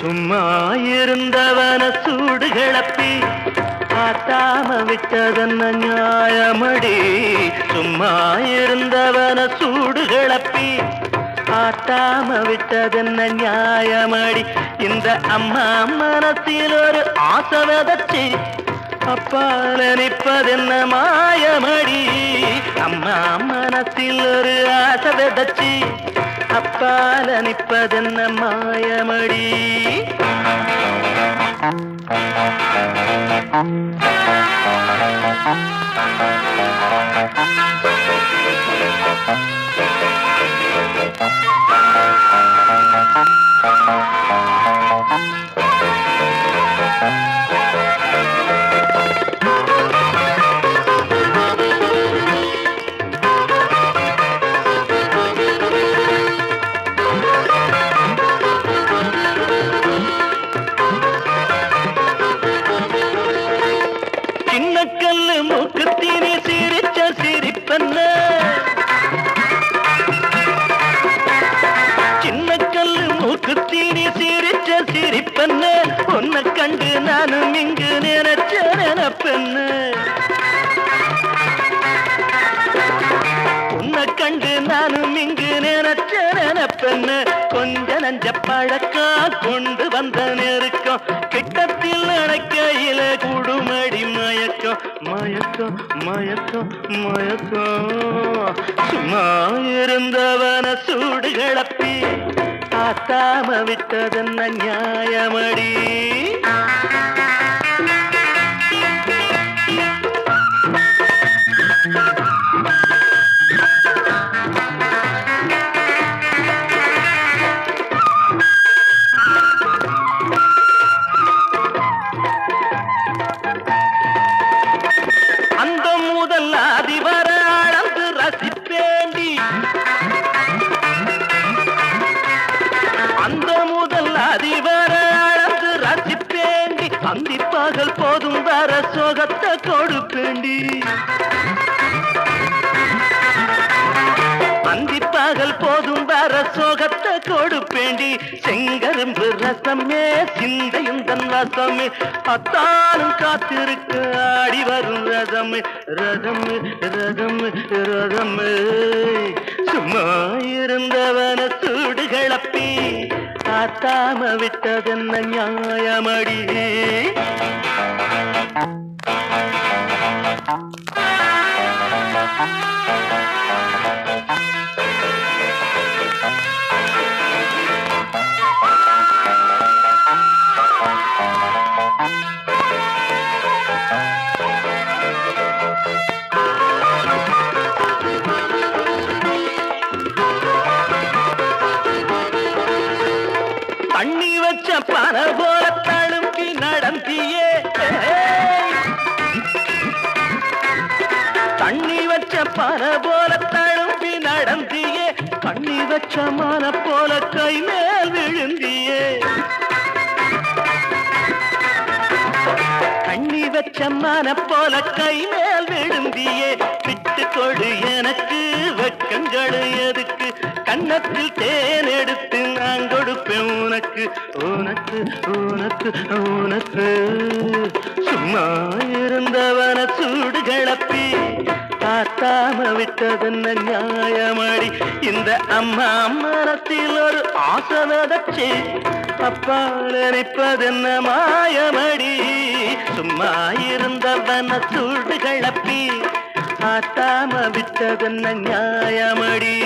சும்மா இருந்தவன சூடு கிளப்பி காட்டாம விட்டதென்ன நியாயமடி? சும்மா இருந்தவன சூடு கிளப்பி காட்டாம விட்டதென்ன நியாயமடி? இந்த அம்மா மனத்தில் ஒரு ஆசை விதச்சி அப்பால நிற்பதென்ன மாயமடி? அம்மா மனத்தில் ஒரு ஆசை விதச்சி அப்பால நிற்பதென்ன மாயமடி பெண்ணு உன்னை கண்டு நானும் இங்கு நினைச்ச பெண்ணு. உன்னை கண்டு நானும் இங்கு நினைச்ச பெண்ணு. கொஞ்ச நஞ்ச பழக்கம் கொண்டு வந்த நெருக்கம் கிட்டத்தில் அணைக்கையில குடுமடி மயக்கம். மயக்கம் மயக்கம் மயக்கம். சும்மா இருந்தவன சூடு கிளப்பி காத்தாம விட்டதென்ன நியாயமடி அந்த முதல் அதிபர் ரசிப்பேண்டி அந்திப்பகல் போதும் வர சோகத்தை கொடுப்பேண்டி. பகல் போதும் வர சோகத்தை கொடுப்பேண்டி. செங்கரும்பு ரசமே சிந்தையும் தன் வசமே அத்தானும் காத்திருக்க ஆடி வரும் ரதம் ரதம் ரதம் ரதம். காத்தாம விட்டதென்ன நியாயமடி பண்ணி வச்ச பண போல தழும்பி நடந்தியே. தண்ணி வச்ச பண போல தழும்பி நடந்தியே. கண்ணி வச்ச மன போல கை மேல் விழுந்தியே. கண்ணி வச்ச மன போல கை மேல் விழுந்தியே. விட்டு கொடு எனக்கு கன்னத்தில் தேன் எடுத்து நான் கொடுப்பேன். உனக்கு உனக்கு உனக்கு உனக்கு. சும்மா இருந்தவன சூடு கிளப்பி காத்தாம விட்டதென்ன நியாயமாடி? இந்த அம்மா மரத்தில் ஒரு ஆசை விதச்சு அப்பா நினைப்பதென்ன மாயமடி? சும்மா இருந்தவன சூடு கிளப்பி காத்தாம விட்டதென்ன நியாயமடி?